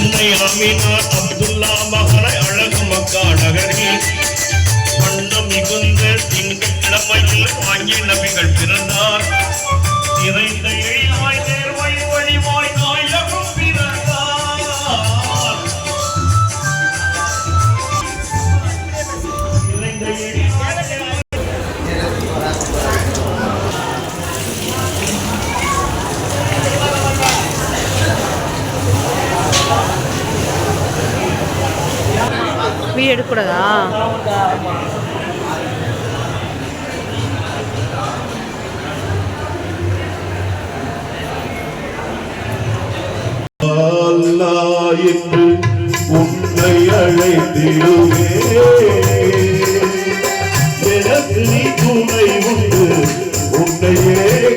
அன்னை ஆமினார் அப்துல்லா மகளை அழகு மக்கா நகரில் வண்ணம் மிகுந்த திங்கட்கிழமையில் வாங்கி நபிகள் பிறந்தார். வீடியோ எடுக்கக்கூடாதா? என்று உன்னை அழைத்திடுவே எனக்கு நீ துணை உண்டு. உன்னையே